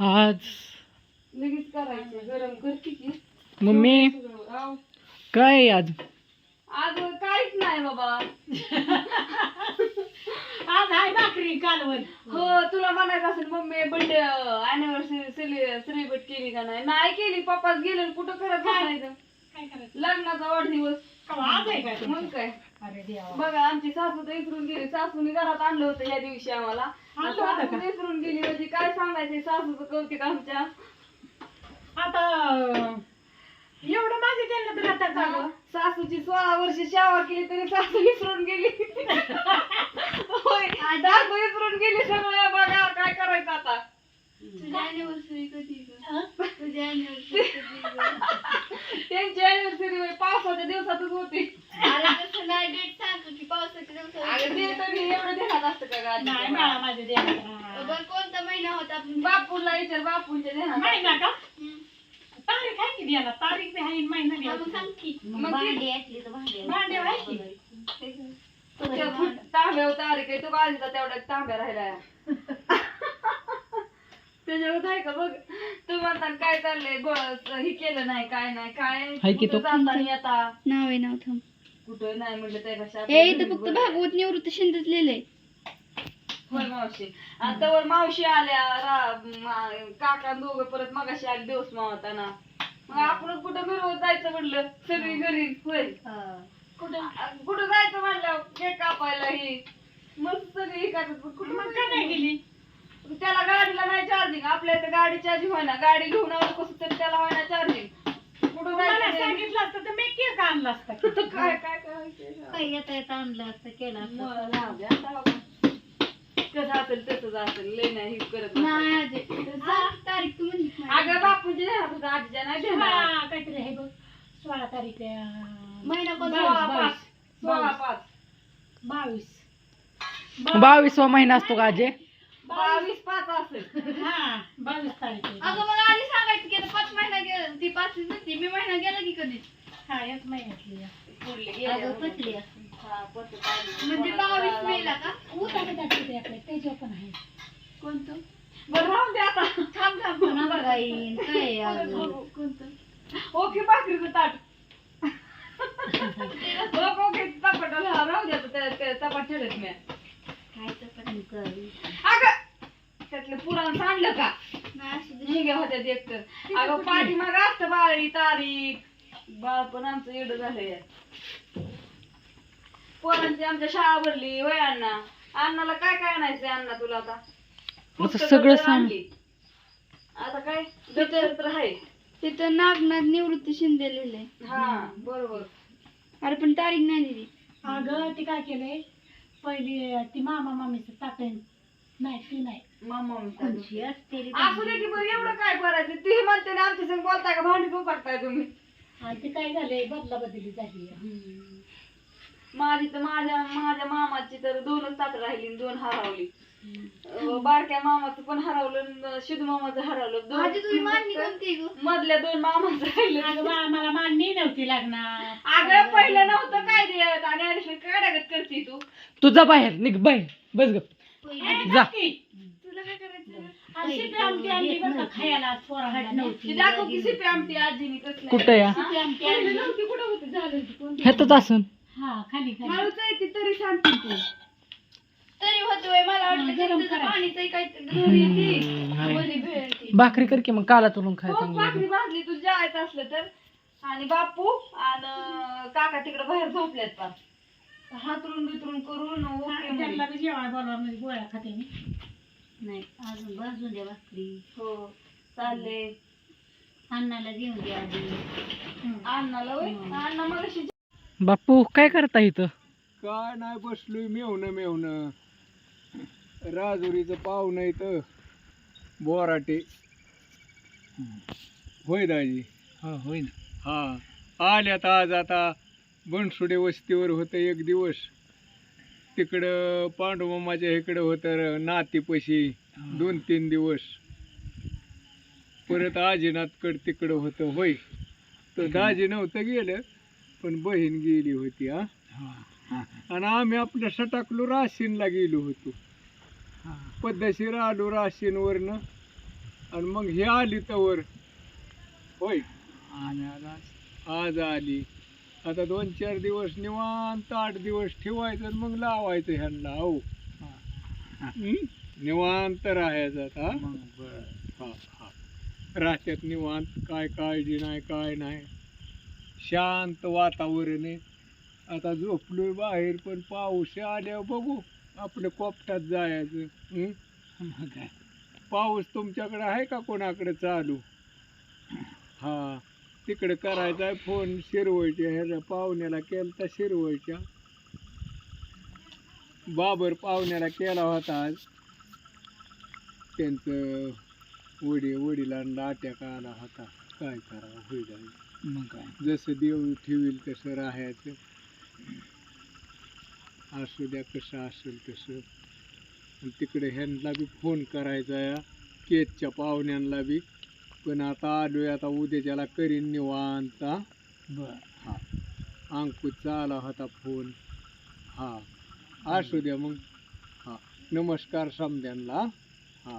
आज. लगेच करायचं गरम करते की. मम्मी. काय आज? आज काहीच नाही बाबा. आज आहे भाकरी कालवण. हो तुला म्हणायचं असेल मम्मी बर्थडे अॅनिव्हर्सरी सेलिब्रेट केली का नाही? नाही केली पप्पाच गेले कुठं करत बसायचं? काय लग्नाचा वाढदिवस. आज आहे काय? मग काय? अरे देवा. बघा आमची सासू तर विसरून गेली. सासूने घरात आणलं होतं या दिवशी आम्हाला. आणलं होतं सासू का? विसरून गेली म्हणजे काय सांगायचं सासूचं कौतिक आमच्या? आता एवढं माझे त्यांना तर आता गं? सासूची सोळा वर्ष सेवा केली तरी सासू विसरून गेली. होय सासू विसरून गेली सगळं. बघा काय करायचं आता? हं? त्यांची अॅनिव्हर्सरी पावसाच्या दिवसातच होती. अगं ते तरी एवढं ध्यानात असतं का नाही मला माझ्या देवाला कोणता महिना होता बापूला विचार बापूंच्या ध्यानात महिना का? तारीख आहे की द्यायला? तारीख बी आहे महिना बी. सांग की. मग भांडी असली तर भांडी भांडे आहे की? तांब्यावर तारीख आहे तो बाजूचा तेवढा तांब्या राहिला त्याच्यावर आहे का बघ? तू म्हणता काय चाललंय? गोळ हे केलं नाही काय नाही काय हाय की तो. कुठं? जाता येता नाव आहे नाव थांब. कुठं नाही म्हटलं त्यापेक्षा हे इथं फक्त बरं. भागवत निवृत्त शिंदेच लिहिलंय. होय मावशी. आणि तवर मावशी आल्या रा- मा- काका दोघं परत मगाशी आले दिवस मावताना. मग आपण कुठं मिरवत जायचं म्हणलं सगळी घरी होय. कुठं कुठं जायचं म्हणलं केक कापायला ही. मस्त सगळी एकाच कुठं मग का नाही गेली? त्याला गाडीला नाही आपल्या इथं गाडी चार्जिंग होईना. गाडी घेऊन आलो कसं तरी त्याला होईना चार्जिंग कुठं मला जायचं? सांगितलं असतं तर मी केक आणला असता. की. काय काय करायचं काही येता येता आणलं असतं केलं राहू द्या, आता बाबा. कसं असेल तसंच असेल लय नाही हे करत. नाही आजी. तारीख तू म्हणली अगं बापूजी देणार होतं आजीच्या नाही देणार. सोळा काहीतरी आहे बघ. सोळा तारीख आहे, अं, महिना कोणता? सोळा बावीस, पाच सोळा पाच. बावीस. बावीसवा महिना असतो का अजय बावीस पाच असेल. हा बावीस तारीख आहे. अगं मला आधी सांगायचं की आता पाच महिना गेला ती पाच नसती मी महिना गेला की कधी? हा एक महिन्यातली आहे. अगं हा. म्हणजे बावीस मेला का? उतारे दाखवते आपल्या त्याच्यावर पण आहे. कोणतं? बरं राहून दे आता. थांब थांब. काय अगं कोणतं? ओके भाकरीचं ताट. बघ ओके चपाट. राहू द्या त्या त्या चपाट ठेवत मी. काय चपाती कर? अगं पुराण सांडलं का. निघ्या होत्या एक तर अगं पाठीमाग असतं बाळी तारीख. बाळ पण आमचं एवढं झालंय. पोरांची आमच्या शाळा भरली होय अण्णा? अण्णाला काय काय आणायचंय अण्णा तुला आता? सगळं तर सांग. आणली. आता काय? तर आहे. तिथं नागनाथ निवृत्ती शिंदे लिहिलंय हा बरोबर. अरे पण तारीख नाही दिली. अगं ती काय केलंय? पहिली ती मामा मामीचं ताटण नाही ती नाही. कोणची? असते रे असू दे की बरं एवढं काय करायचं? ती म्हणते ना आमच्या संग बोलताय का? भांडी पण टाकताय तुम्ही. आणि ती काय झालंय? बदला बदली झाली. माझी तर माझ्या माझ्या मामाची तर दोनच ताट राहिली आणि दोन हरवली. अं, बारक्या मामाचं पण हरवलं शिदू मामाचं हरवलं. दोन- आधी तुझी मांडणी कोणती ग? मधल्या दोन मामाचं राहिलं. अगं बा मला मांडणी नव्हती लागणार. अगं पहिलं नव्हतं काय देत? आणि ऍडमिशन काय करते तू? तुझा बाहेर निघ बाहेर. बस ग. पहिली. जा. करायचं आणि शिपी आमटी आणली बरं का खायला पोरांना ती दाखव की सिपी आमटी आजीनी कसली कुठं या? शिपी आमटी पहिलं आणली. नव्हती कुठं होती? झालं होती कोणती? ह्यातच असून. हा खाली खाली. हळूच आहे ती तरी सांगते तू तरी होतोय मला वाटलं हा, गरम चिंचेचं करा. पाणी काही घरी येते. वली भेळ ती. भाकरी कर की मग काला तुरून खाय हो, भाकरी. भाजली. तू जायचं असलं तर. आणि बापू आणि काका तिकडे बाहेर झोपलेत पार हातरून बितरून करून ओके म्हणे. त्यांना बी जेवण बोलवा म्हणजे गोळ्या खाते मी. नाही अजून भाजून द्या भाकरी. हो चालले अण्णाला देऊन द्या आधी. अण्णाला होय? अण्णा मग बापू काय करता इथं? काय नाही बसलोय मेवणं मेवणं राजुरीचं पाहुणं इथं. बोराटे. होय दाजी? होय ना. हा. आल्यात आज आता. बनसुडे वस्तीवर होतं एक दिवस. तिकडं पांडुमामाच्या इकडं होतं नातीपशी. दोन तीन दिवस. परत आजीनाथकड तिकडं होतं होय. तर दाजी नव्हतं गेलं पण बहीण गेली होती हा. आणि आम्ही आपल्या सटाकलो राशीनला गेलो होतो. पद्धतशीर आलो राशींवरनं आणि मग हे आली तवर. होय. आज आली. आता दोन चार दिवस निवांत आठ दिवस ठेवायचं आणि मग लावायचं ह्यांना हो. हं? निवांत राहायचं आता हा. हा राहत्यात निवांत काय काळजी नाही काय नाही. शांत वातावरण आहे. आता झोपलोय बाहेर पण पाऊस आल्यावर बघू आपल्या कोपटात जायचं? पाऊस तुमच्याकडे आहे का कोणाकडे चालू? हा. तिकडे करायचा आहे फोन शिरवळच्या ह्याच्या पाहुण्याला केलता शिरवळच्या. बाबर पाहुण्याला केला होता आज. त्यांचं वडी वडिलांना अटॅक आला होता. काय करावं होईल. मग काय? जसं देव ठेवील तसं राहायचं. असू द्या कसं असेल तसं. तिकडे ह्यांना बी फोन करायचा या केतच्या पाहुण्यांना बी. पण आता आलोय आता उद्याच्याला करीन निवांत. हा. हा. अंकुचा आला होता फोन हा. असू द्या मग. हा. नमस्कार समद्यांना. हा.